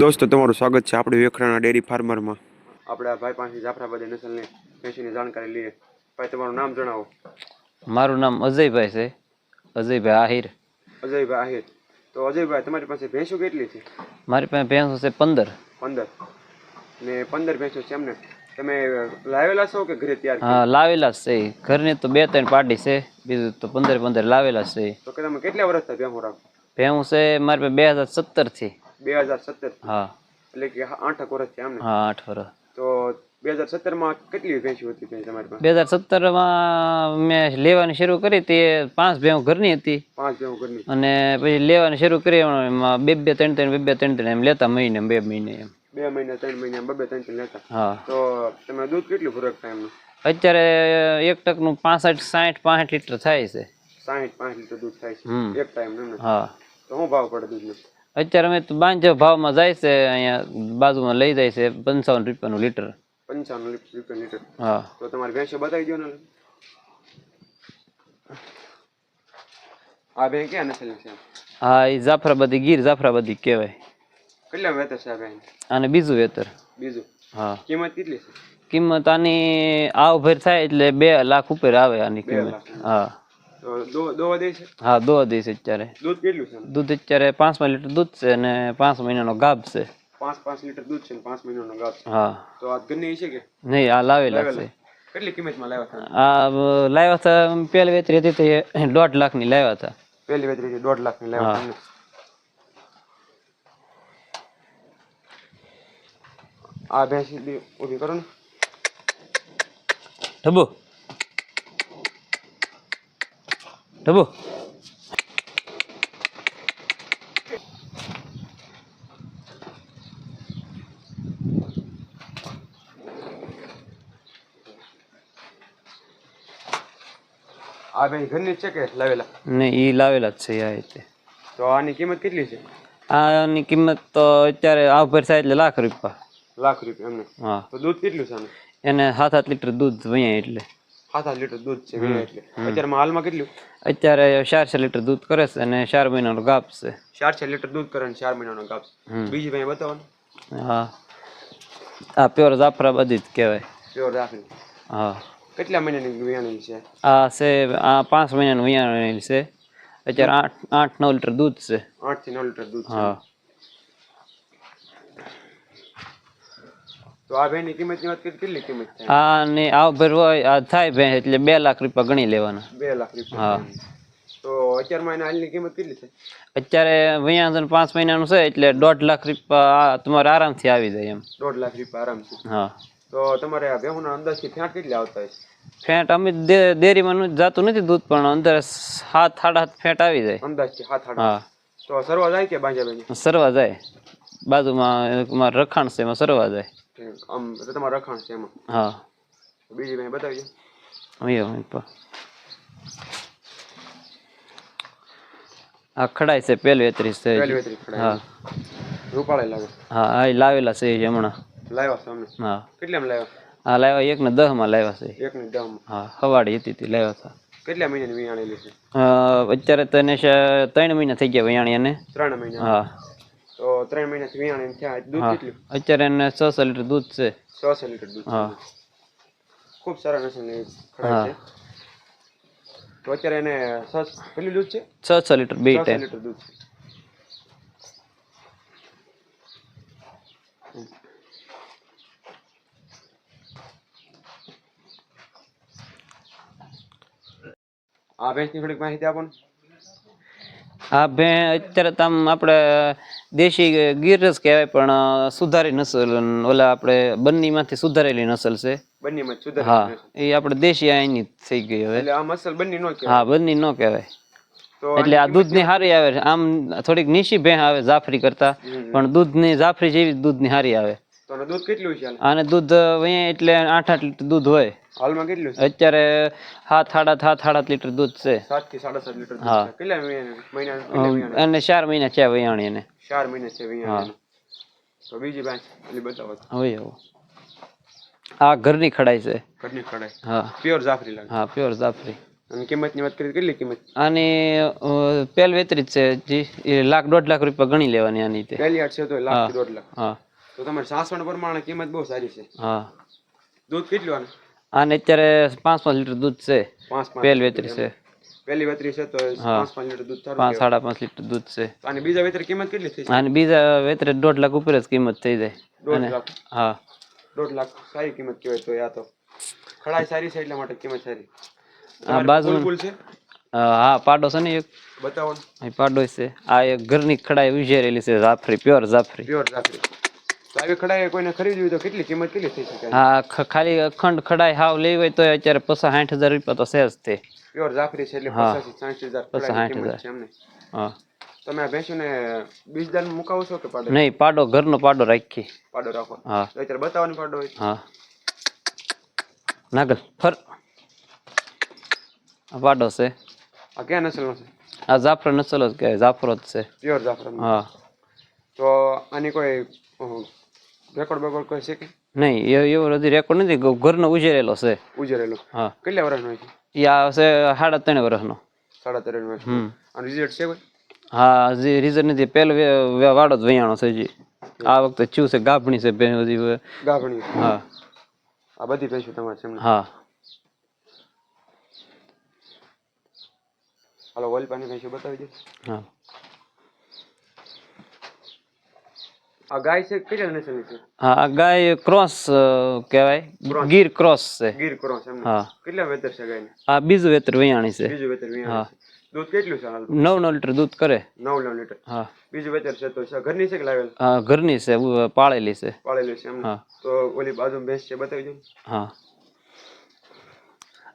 દોસ્તો તમારું સ્વાગત છે આપણે વેખરાના ડેરી ફાર્મરમાં. આપણે આ ભાઈ પાસે જાફરાબાદી નસલની ભેંસીની જાણકારી લઈએ. ભાઈ તમારું નામ જણાવો. મારું નામ અજયભાઈ છે. અજયભાઈ આહિર. અજયભાઈ આહિર. તો અજયભાઈ તમારી પાસે ભેંસો કેટલી છે? મારી પાસે ભેંસો છે પંદર. પંદર. ને પંદર ભેંસો છે એમને. તમે લાવેલા છો કે ઘરે તૈયાર હા લાવેલા છે. ઘરની તો બે ત્રણ પાર્ટી છે. બીજું તો પંદર પંદર લાવેલા છે. તો કે તમે કેટલા વર્ષથી ભેંસો રાખો? ભેંસો છે મારી પાસે બે હજાર સત્તરથી બે હજાર સત્તર હા. એટલે કે આઠ વર્ષ છે એમને હા આઠ વર્ષ તો બે હજાર સત્તરમાં કેટલી ભેંસી હતી તમારી પાસે? બે હજાર સત્તરમાં મેં લેવાની શરૂ કરી તે પાંચ ભેંસ ઘરની હતી. પાંચ ભેંસો ઘરની. અને પછી લેવાની શરૂ કરી એમાં બે બે ત્રણ ત્રણ બે બે ત્રણ ત્રણ એમ લેતા મહિને બે મહિને એમ. બે મહિના ત્રણ મહિના બબે ત્રણ ત્રણ લેતા. હા. તો તમે દૂધ કેટલું ફરક થાય એમનું? અત્યારે એક ટકનું પાસઠ સાઠ પાસઠ લીટર થાય છે. સાઠ પાંચ લીટર દૂધ થાય છે. એક ટાઈમ હા. તો શું ભાવ પડે દૂધનો? અત્યારે અમે બાંજો ભાવમાં જાય છે અહીંયા બાજુમાં લઈ જાય છે પંચાવન રૂપિયાનું લીટર. પંચાવન રૂપિયા લીટર. હા. તો તમારે ભેંસો બતાવી દો ને. આ ભેં ક્યાં નસલની છે? હા એ જાફરાબાદી ગીર જાફરાબાદી કહેવાય. કેટલા વેતર છે આ ભેં અને બીજું વેતર. બીજું? હા. કિંમત કેટલી છે? કિંમત આની આવ ભર થાય એટલે બે લાખ ઉપર આવે આની કિંમત. હા. હા દો દઈશ અત્યારે. દૂધ કેટલું છે? દૂધ અત્યારે પાંચમાં લીટર દૂધ છે અને પાંચ મહિનાનો ગાભ છે. પાંચ પાંચ લીટર દૂધ છે પાંચ મહિનાનો ગાભ છે. હા. તો આ ઘરની છે કે? નહીં આ લાવેલા છે. કેટલી કિંમતમાં લાવ્યા હતા? આ લાવ્યા હતા પહેલી વેતરી હતી તે દોઢ લાખની લાવ્યા હતા. પહેલી વેતરી હતી દોઢ લાખની લાવ્યા હતા આ ભેંસી ઊભી કરો ને. ઢબુ. ઢબુ આ બેન ઘરની છે કે લાવેલા? ને એ લાવેલા જ છે આ રીતે. તો આની કિંમત કેટલી છે? આની કિંમત તો અત્યારે આ ભર થાય એટલે લાખ રૂપિયા. લાખ રૂપિયા એમને. હા. તો દૂધ કેટલું છે એને સાત સાત લીટર દૂધ વૈયા એટલે. સાત આઠ લીટર દૂધ છે વીણા એટલે. અત્યારમાં હાલમાં કેટલું? અત્યારે ચારસો લીટર દૂધ કરે છે અને ચાર મહિનાનો ગાપ છે. ચાર ચાર લીટર દૂધ કરે ને ચાર મહિનાનો ગાપ હમ. બીજી ભાઈ બતાવો ને? હા. આ પ્યોર જાફરાબાદી જ કહેવાય. પ્યોર રાખી હા. કેટલા મહિનાની વિયાણી છે? આ છે આ પાંચ મહિનાનું વૈયાણેલ છે. અત્યારે આઠ આઠ નવ લીટર દૂધ છે. આઠથી નવ લીટર દૂધ છે. હા. તો આ ભાઈની કિંમતની વાત કરી કેટલી કિંમત થાય? આ ને આવ ભર આ થાય ભેંસ એટલે બે લાખ રૂપિયા ગણી લેવાના. બે લાખ રૂપિયા હા. તો અત્યારમાં એના હાલની કિંમત કેટલી છે? અત્યારે વૈયાણ પાંચ મહિનાનું છે એટલે દોઢ લાખ રૂપિયા તમારે આરામથી આવી જાય એમ. દોઢ લાખ રૂપિયા આરામથી. હા. તો તમારે આ ભેહુના અંદાજથી ફેંટ કેટલી આવતા હશે ફેટ અમે ડેરીમાં જાતું નથી દૂધ પણ અંદર સાત સાડા સાત ફેટ આવી જાય. અંદાજથી હાથ હાથ હા. તો સરવા જાય કે બાંજા બેન સરવા જાય. બાજુમાં એક રખાણ છે એમાં સરવા જાય. આમ તમારું રખાણ છે એમાં. હા. બીજી ભાઈ બતાવજો અહીંયા. આ ખડાય છે પેલું એત્રીસ છે. હા. રૂપાળે લાગે હા આ લાવેલા છે હમણાં. લાવ્યા છે અમને? હા. કેટલામાં લાવ્યા? હા લાવ્યા એક ને દહમાં લાવ્યા છે. એક ને દહ હા હવાડી હતી તે લાવ્યા હતા. કેટલા મહિનાની વિયાણેલી છે? અત્યારે તને ત્રણ મહિના થઈ ગયા વિયાણી અને ત્રણ મહિના. હા. તો ત્રણ મહિનાથી વિયાણ થયા. દૂધ કેટલું? અત્યારે એને છસો લીટર દૂધ છે. છ લીટર દૂધ હા. ખૂબ સારા નસલની. છે. તો અત્યારે એને છ કેટલું દૂધ છે? છસો લીટર બે ટાઈમ લીટર દૂધ છે. આ ભેંસની થોડીક માહિતી આપો ને. આ ભે અત્યારે તો આમ આપણે દેશી ગીર જ કહેવાય પણ સુધારી નસલ ઓલા આપણે બંનીમાંથી સુધારેલી નસલ છે. બંનેમાં હા એ આપણે દેશી જ થઈ ગઈ હવે. એટલે આ મસલ બંની નો કહેવાય. હા બંની નો કહેવાય. એટલે આ દૂધની હારી આવે આમ થોડીક નીશી ભેં આવે જાફરી કરતા પણ દૂધની જાફરી જેવી દૂધ દૂધની હારી આવે. તો દૂધ કેટલું છે આને દૂધ અહીંયા એટલે આઠ આઠ લીટર દૂધ હોય. હાલમાં કેટલું છે? અત્યારે સાત સાડા સાત સાડા લીટર દૂધ છે. સાતથી સાડા સાત લીટર હા. કેટલા મહિના અને ચાર મહિના છે વૈયાણી એને. ચાર મહિના છે વૈયાણી તો બીજી પાંચ એટલે બતાવો. હોય એવું. આ ઘરની ખડાઈ છે. ઘરની કઢાઈ હા. પ્યોર જાફરી લાગે. હા પ્યોર જાફરી. અને કિંમતની વાત કરી કેટલી કિંમત? આની પેલ વેતરી છે જી. લાખ દોઢ લાખ રૂપિયા ગણી લેવાની આની તે. પહેલી આઠ છે તો લાખ દોઢ લાખ. હા. તો તમારે સાસણ પ્રમાણે કિંમત બહુ સારી છે. હા. દૂધ કેટલું આને? આને અત્યારે પાંચ પાંચ લીટર દૂધ છે. પાંચ પેલ વેતરી છે. પહેલી વેતરી છે તો પાંચ પાંચ લીટર દૂધ પાંચ સાડા પાંચ લીટર દૂધ છે. અને બીજા વેતરી કિંમત કેટલી થઈ અને બીજા વેતરે દોઢ લાખ ઉપર જ કિંમત થઈ જાય. દોઢ લાખ. હા. દોઢ લાખ સારી કિંમત કહેવાય તો આ તો. ખડાઈ સારી છે એટલા માટે કિંમત સારી. હા બાજુ છે? હા પાડો છે ને એક. બતાવો પાડો છે. આ એક ઘરની ખડાઈ ઉજેરેલી છે જાફરી પ્યોર જાફરી. પ્યોર રાખડી તો આવી ખડાઈ કોઈને ખરીદવી હોય તો કેટલી કિંમત કેટલી થઈ શકે? હા ખ- ખાલી અખંડ ખડાઈ હાવ લેવી હોય તો અત્યારે પચાસ સાઠ હજાર રૂપિયા તો છે જ તે. પ્યોર જાફરી છે એટલે હા. પચાસ સાઠ હજાર પચાસ ખડાઈની સાઠ કિંમત છે એમને હા. તમે આ ભેંસોને બીજ દાન મુકાવો છો કે પાડો? નહીં પાડો ઘરનો પાડો રાખી. પાડો રાખો. હા. તો અત્યારે બતાવવાની પાડો હોય. હા. નાગલ ફર. આ પાડો છે. આ ક્યાં નસલનો છે? આ જાફરો નસલ જ કહેવાય જાફરો જ છે. પ્યોર જાફરાન. હા. તો આની કોઈ રેકોર્ડ બેકોર્ડ કોઈ છે કે? નહીં એ- એવો હજી રેકોર્ડ નથી ઘરનો ઉજેરેલો છે. ઉજેરેલો. હા. કેટલા વર્ષનો છે? એ આ છે સાડા ત્રણ વર્ષનો. સાડા ત્રણ વર્ષ હમ. અને રિઝલ્ટ છે કોઈ? હા હજી રિઝલ્ટ નથી. વે- વાડો જ વૈયાણો છે હજી. આ વખતે ચૂ છે ગાભણી છે બે હજી ગાભણી. હા. આ બધી ભેંસો તમારે છે હા. હાલો વલપાની ભેંસો બતાવી દે. હા. આ ગાય છે કેટલા નસલની છે? હા આ ગાય ક્રોસ કહેવાય. ગીર ક્રોસ છે. ગીર ક્રોસ એમ હા. કેટલા વેતર છે ગાયને? આ બીજું વેતર વૈયાણી છે. બીજું વેતર વિયાણ હા. દૂધ કેટલું છે હાલ નવ નવ લીટર દૂધ કરે. નવ નવ લીટર. હા. બીજું વેતર છે તો ઘરની છે કે લાવેલ? હા ઘરની છે પાળેલી છે. પાળેલી છે એમ હા. તો ઓલી બાજુ ભેંસ છે બતાવી દઉં હા.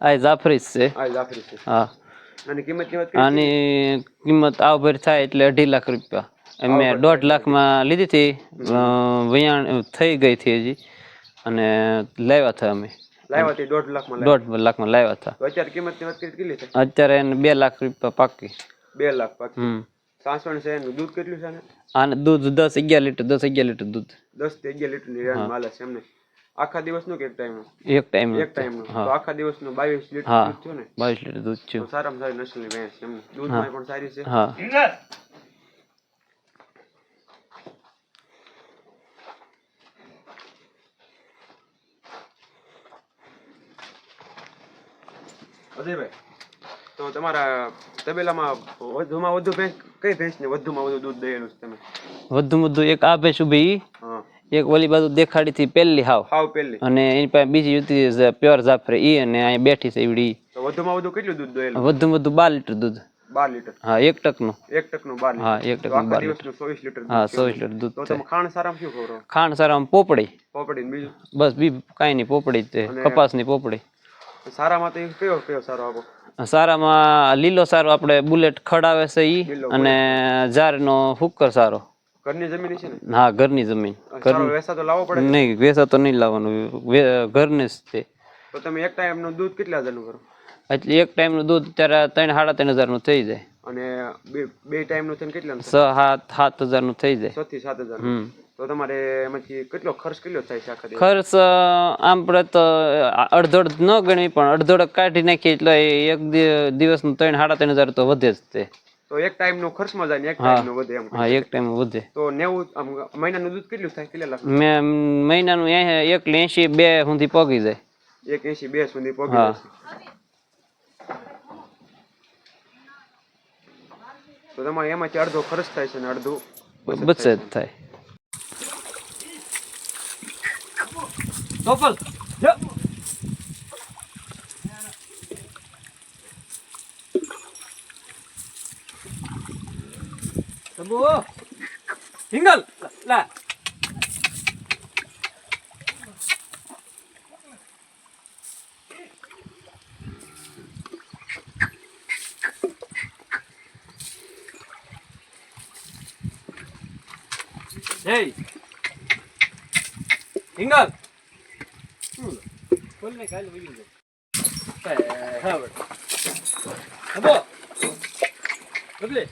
આ જાફરી છે. આ જાફરી છે. હા. આની કિંમત કિંમત આની કિંમત આવભર થાય એટલે અઢી લાખ રૂપિયા. અમે દોઢ લાખમાં લીધી હતી. વૈયાણ થઈ ગઈ હતી હજી. અને લાવ્યા હતા અમે. લાવ્યા દોઢ લાખમાં લાવ્યા. લાવ્યા હતા. અત્યારે કિંમત વાત કેટલી છે? અત્યારે એને બે લાખ રૂપિયા પાકી. બે લાખ પાકી. સાસણ છે એનું દૂધ કેટલું છે આને? આને દૂધ દસ અગિયાર લીટર દસ અગિયાર લીટર દૂધ. દસથી અગિયાર લીટરની રેન્જ માલે છે એમને આખા દિવસનું કે એક ટાઈમ એક ટાઈમ એક ટાઈમ તો આખા દિવસનું બાવીસ લીટર. દૂધ થયું ને? બાવીસ લીટર દૂધ તો થયું સારામાં સારી ભેંસ છે એમને પણ સારી છે. હા. અજયભાઈ તો તમારા તબેલામાં વધુમાં વધુ ભેંસ કઈ ભેંસને વધુમાં વધુ દૂધ દેલું છે તમે? વધુ વધુ એક આ ભેંસ ઊભી એક ઓલી બાજુ દેખાડી થી પહેલી હાવ. હાવ પહેલી અને એની પાસે બીજી હતી પ્યોર જાફરે ઈ અને અહીં બેઠી છે એવડી. તો વધુમાં વધુ કેટલું દૂધ દોયેલું? વધુ વધુ બાર લીટર દૂધ. બાર લીટર? હા એક ટકનું. એક ટકનું બાર હા એક ટક ટકનું બાર લીટર. ચોવીસ લીટર હા છે. ચોવીસ લીટર દૂધ તો તમે ખાણ સારામાં શું ખવડાવો? ખાણ સારામાં પોપડી. પોપડી બીજું? બસ બી કાંઈ નહીં પોપડી જ તે કપાસની પોપડી. સારામાં તો કયો કયો સારો આપો? સારામાં લીલો સારો આપણે બુલેટ ખડાવે છે ઈ અને જારનો હુક્કર સારો. ઘરની જમીન છે ને? હા ઘરની જમીન. સારો વેસા તો લાવવો પડે નહીં વેસા તો નહીં લાવવાનું. ઘરને જ તે. તો તમે એક ટાઈમનું દૂધ કેટલા હજારનું કરો? એટલે એક ટાઈમનું દૂધ ત્યારે ત્રણ સાડા ત્રણ હજારનું થઈ જાય. અને બે બે ટાઈમનું થઈને કેટલા સાત સાત હજારનું થઈ જાય. છ થી સાત હજાર તો તમારે એમાંથી કેટલો ખર્ચ કેટલો થાય છે આખા ખર્ચ આમ તો અડધોડ ન ગણવી પણ અડધોડ કાઢી નાખીએ એટલે એક દિવસ દિવસનું ત્રણ સાડા ત્રણ હજાર તો વધે જ તે. તો એક ટાઈમ નો ખર્ચમાં જાય એક ટાઈમ નો વધે એમ હા એક ટાઈમ વધે. તો નેવું મહિનાનું દૂધ કેટલું થાય? કેટલા લાખ મેં મહિનાનું એ- એક એસી બે સુધી પગી જાય. એક એસી બે સુધી પગી જાય. તો તમારે એમાંથી અડધો ખર્ચ થાય છે ને અડધું? બચે లోపల తమ్ము హింగల్ లే Hey! Ingal! બોલ ને કાલે વળી જાય હા બબલે બબલ.